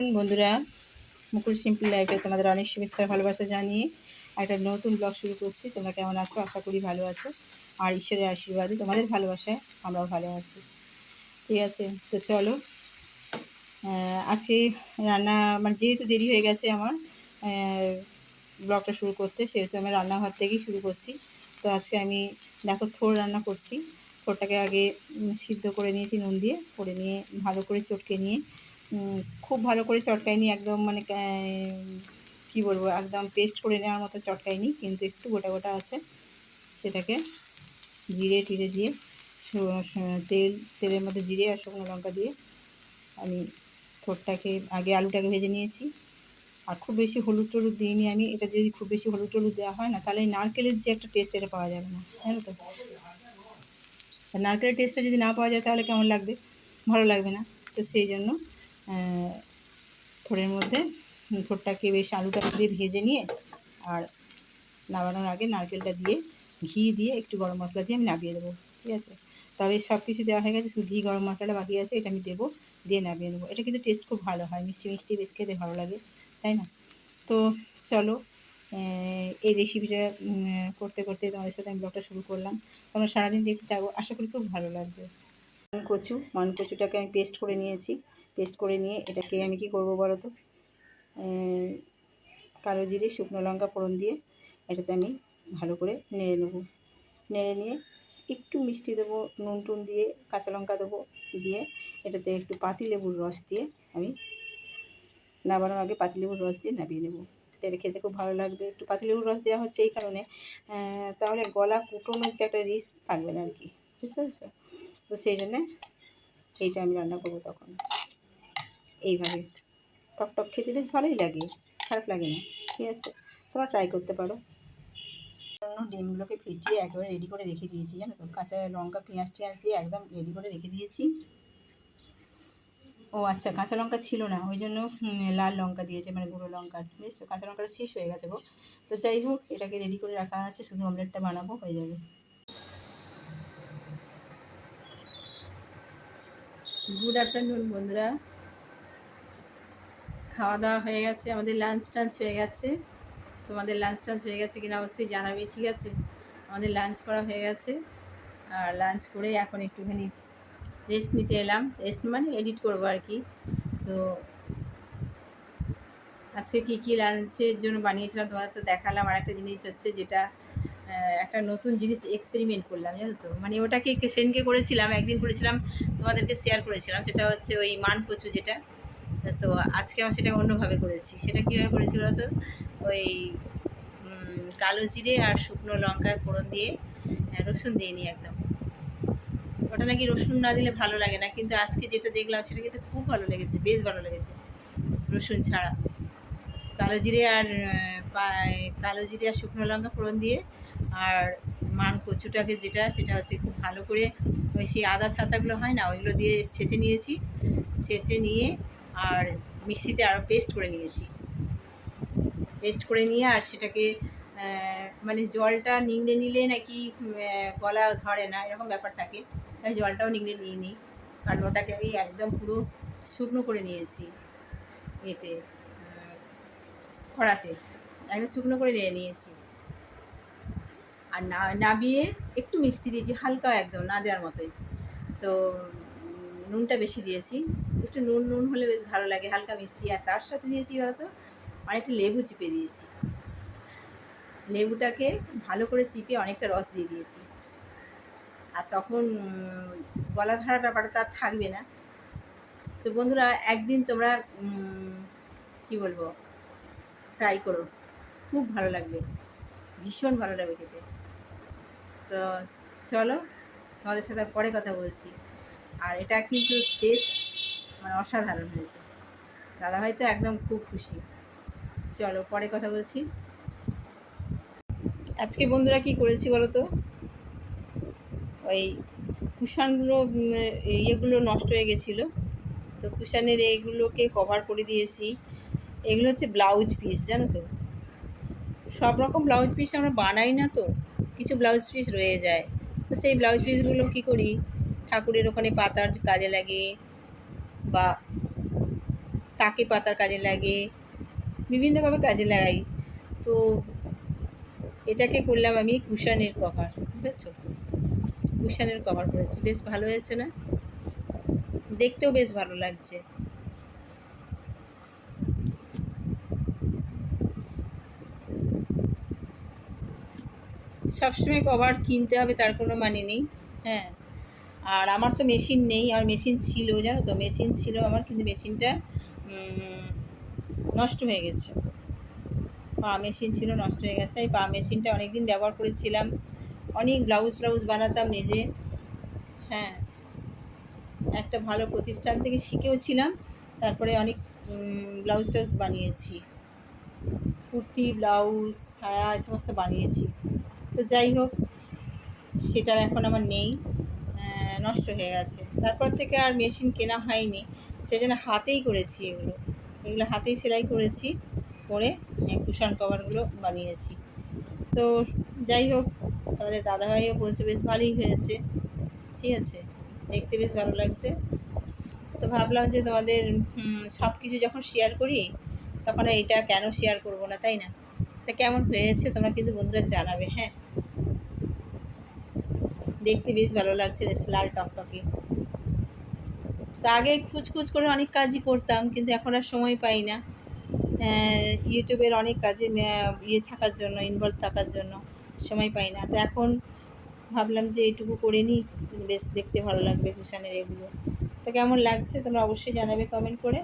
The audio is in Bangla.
বন্ধুরা। মুকুল সিম্পল লাইফে তোমাদের অনেক শুভেচ্ছা ভালোবাসা জানিয়ে একটা নতুন ব্লগ শুরু করছি। তোমরা কেমন আছো? আশা করি ভালো আছো। আর ঈশ্বরের আশীর্বাদে তোমাদের ভালোবাসায় আমরাও ভালো আছি। ঠিক আছে, তো চলো। আজকে রান্না মানে যেহেতু দেরি হয়ে গেছে আমার ব্লগটা শুরু করতে, সেহেতু আমি রান্নাঘর থেকেই শুরু করছি। তো আজকে আমি, দেখো, থোর রান্না করছি। থোরটাকে আগে সিদ্ধ করে নিয়েছি নুন দিয়ে। করে নিয়ে ভালো করে চটকে নিয়ে খুব ভালো করে চটকাইনি একদম মানে কি বলব, একদম পেস্ট করে নেওয়ার মতো চটকাইনি কিন্তু একটু গোটা গোটা আছে। সেটাকে জিরে টিরে দিয়ে তেল, তেলের মধ্যে জিরে আর শুকনো লঙ্কা দিয়ে আমি থোরটাকে আগে আলুটাকে ভেজে নিয়েছি। আর খুব বেশি হলুদ টলুদ দিইনি আমি, এটা যদি খুব বেশি হলুদ টলুদ দেওয়া হয় না, তাহলে নারকেলের যে একটা টেস্ট এটা পাওয়া যাবে না জানো তো? নারকেলের টেস্টটা যদি না পাওয়া যায় তাহলে কেমন লাগবে? ভালো লাগবে না, তো সেই জন্য থোড়ের মধ্যে থোড়টাকে বেশ আলুটা দিয়ে ভেজে নিয়ে আর নামানোর আগে নারকেলটা দিয়ে ঘি দিয়ে একটু গরম মশলা দিয়ে আমি নামিয়ে দেবো, ঠিক আছে? তবে সব কিছু দেওয়া হয়ে গেছে, শুধু ঘি, গরম মশলাটা বাকি আছে, এটা আমি দেবো, দিয়ে নামিয়ে নেব এটা কিন্তু টেস্ট খুব ভালো হয়, মিষ্টি মিষ্টি বেশ খেতে ভালো লাগে, তাই না? তো চলো এই রেসিপিটা করতে করতে তোমাদের সাথে আমি ব্লগটা শুরু করলাম। তোমরা সারাদিন দেখতে থাকো, আশা করি খুব ভালো লাগবে। কচু, মান কচুটাকে আমি পেস্ট করে নিয়েছি। পেস্ট করে নিয়ে এটাকে আমি কি করব বলো তো? কালো জিরে, শুকনো লঙ্কা, ফোড়ন দিয়ে এটাতে আমি ভালো করে নেড়ে নেব। নেড়ে নিয়ে একটু মিষ্টি দেবো, নুন টুন দিয়ে, কাঁচা লঙ্কা দেবো দিয়ে এটাতে একটু পাতিলেবুর রস দিয়ে আমি নামানোর আগে পাতিলেবুর রস দিয়ে নামিয়ে নেব। এটা খেতে খুব ভালো লাগবে। একটু পাতিলেবুর রস দেওয়া হচ্ছে এই কারণে তাহলে গলা কুটুমের যে একটা রিস্ক থাকবে না আর কি। বুঝতে পারছ? তো সেই জন্যে এইটা আমি রান্না করব তখন। এইভাবে টক টক খেতে বেশ ভালোই লাগে, খারাপ লাগে না, ঠিক আছে? তোমরা ট্রাই করতে পারো। ডিমগুলোকে ফিটিয়ে একেবারে রেডি করে রেখে দিয়েছি, জানো তো? কাঁচা লঙ্কা, পেঁয়াজ টিয়াজ দিয়ে একদম রেডি করে রেখে দিয়েছি। ও আচ্ছা কাঁচা লঙ্কা ছিল না, ওই জন্য লাল লঙ্কা দিয়েছে মানে গুঁড়ো লঙ্কা। বুঝছ কাঁচা লঙ্কাটা শেষ হয়ে গেছে গো। তো যাই হোক, এটাকে রেডি করে রাখা আছে, শুধু অমলেটটা বানাবো, হয়ে যাবে। গুড আফটারনুন বন্ধুরা। খাওয়া দাওয়া হয়ে গেছে, আমাদের লাঞ্চ টাঞ্চ হয়ে গেছে। তোমাদের লাঞ্চ টাঞ্চ হয়ে গেছে কিনা অবশ্যই জানাবে, ঠিক আছে? আমাদের লাঞ্চ করা হয়ে গেছে। আর লাঞ্চ করে এখন একটুখানি রেস্ট নিতে এলাম। রেস্ট মানে এডিট করব আর কি। তো আজকে কী কী লাঞ্চের জন্য বানিয়েছিলাম তোমাদের তো দেখালাম। আর একটা জিনিস হচ্ছে যেটা একটা নতুন জিনিস এক্সপেরিমেন্ট করলাম, জানো তো? মানে ওটাকে কে- সেদিনকে করেছিলাম, একদিন করেছিলাম, তোমাদেরকে শেয়ার করেছিলাম। সেটা হচ্ছে ওই মান কচু যেটা। তো আজকে আমি সেটা অন্যভাবে করেছি। সেটা কীভাবে করেছি বলতো? ওই কালো জিরে আর শুকনো লঙ্কার ফোড়ন দিয়ে রসুন দিয়ে নিই একদম। ওটা নাকি রসুন না দিলে ভালো লাগে না, কিন্তু আজকে যেটা দেখলাম সেটা কিন্তু খুব ভালো লেগেছে, বেশ ভালো লেগেছে, রসুন ছাড়া। কালো জিরে আর কালো জিরে আর শুকনো লঙ্কা ফোড়ন দিয়ে আর মান কচুটাকে যেটা, সেটা হচ্ছে খুব ভালো করে ওই সেই আদা ছাঁচাগুলো হয় না, ওইগুলো দিয়ে ছেঁচে নিয়েছি। ছেঁচে নিয়ে আর মিক্সিতে আরও পেস্ট করে নিয়েছি। পেস্ট করে নিয়ে আর সেটাকে মানে জলটা নিংড়ে নিলে নাকি গলা ধরে না, এরকম ব্যাপার থাকে। তাই জলটাও নিংড়ে নিয়ে নিই। কারণ ওটাকে আমি একদম পুরো শুকনো করে নিয়েছি এতে কড়াতে। একদম শুকনো করে নিয়ে নিয়েছি। আর না, নাবিয়ে একটু মিষ্টি দিয়েছি, হালকা একদম, না দেওয়ার মতোই। তো নুনটা বেশি দিয়েছি। একটু নুন নুন হলে বেশ ভালো লাগে, হালকা মিষ্টি। আর তার সাথে দিয়েছি হয়তো অনেকটা লেবু চিপে দিয়েছি। লেবুটাকে ভালো করে চিপে অনেকটা রস দিয়ে দিয়েছি। আর তখন গলা ধরা ব্যাপারটা তার থাকবে না। তো বন্ধুরা, একদিন তোমরা কি বলব? ট্রাই করো। খুব ভালো লাগবে। ভীষণ ভালো লাগবে খেতে। তো চলো, তোমাদের সাথে পরে কথা বলছি। আর এটা কিন্তু টেস্ট মানে অসাধারণ হয়েছে। দাদাভাই তো একদম খুব খুশি। চলো পরে কথা বলছি। আজকে বন্ধুরা কি করেছি বলো তো ওই কুশানগুলো ইয়েগুলো নষ্ট হয়ে গেছিল। তো কুশানের এইগুলোকে কভার করে দিয়েছি। এগুলো হচ্ছে ব্লাউজ পিস জানো তো? সব রকম ব্লাউজ পিস আমরা বানাই না তো। কিছু ব্লাউজ পিস রয়ে যায়। তো সেই ব্লাউজ পিসগুলো কী করি? ঠাকুরের ওখানে পাতার কাজে লাগে বা তাকে পাতার কাজে লাগে, বিভিন্নভাবে কাজে লাগাই। তো এটাকে করলাম আমি কুশানের কভার, বুঝেছ? কুশানের কভার করেছি। বেশ ভালো হয়েছে না? দেখতেও বেশ ভালো লাগছে। সবসময় কভার কিনতে হবে, তার কোনো মানে নেই। হ্যাঁ। আর আমার তো মেশিন নেই, আর মেশিন ছিল, জানো তো, মেশিন ছিল আমার, কিন্তু মেশিনটা নষ্ট হয়ে গেছে। পা মেশিন ছিল, নষ্ট হয়ে গেছে। এই পা মেশিনটা অনেক দিন ব্যবহার করেছিলাম। অনেক ব্লাউজ ট্লাউজ বানাতাম নিজে। হ্যাঁ একটা ভালো প্রতিষ্ঠান থেকে শিখেওছিলাম। তারপরে অনেক ব্লাউজ টাউজ বানিয়েছি। কুর্তি, ব্লাউজ, ছায়া এই সমস্ত বানিয়েছি। তো যাই হোক, সেটার এখন আমার নেই। নষ্ট হয়ে গেছে। তারপর থেকে আর মেশিন কেনা হয়নি। সেজন্য হাতেই করেছি এগুলো। এগুলো হাতেই সেলাই করেছি, করে কুশন কভারগুলো বানিয়েছি। তো যাই হোক তোমাদের দাদাভাইও বলছে, বেশ ভালোই হয়েছে। ঠিক আছে? দেখতে বেশ ভালো লাগছে। তো ভাবলাম যে তোমাদের সব কিছু যখন শেয়ার করি, তখন এটা কেন শেয়ার করব না, তাই না? তা কেমন হয়েছে তোমরা কিন্তু বন্ধুরা জানাবে হ্যাঁ? দেখতে বেশ ভালো লাগছে বেশ লাল টকটকে। তা আগে খুচখুচ করে অনেক কাজই করতাম, কিন্তু এখন আর সময় পাই না। ইউটিউবের অনেক কাজে ইয়ে থাকার জন্য ইনভলভ থাকার জন্য সময় পাই না। তো এখন ভাবলাম যে এইটুকু করে নিই বেশ দেখতে ভালো লাগবে কুশানের এগুলো। তো কেমন লাগছে তোমরা অবশ্যই জানাবে কমেন্ট করে।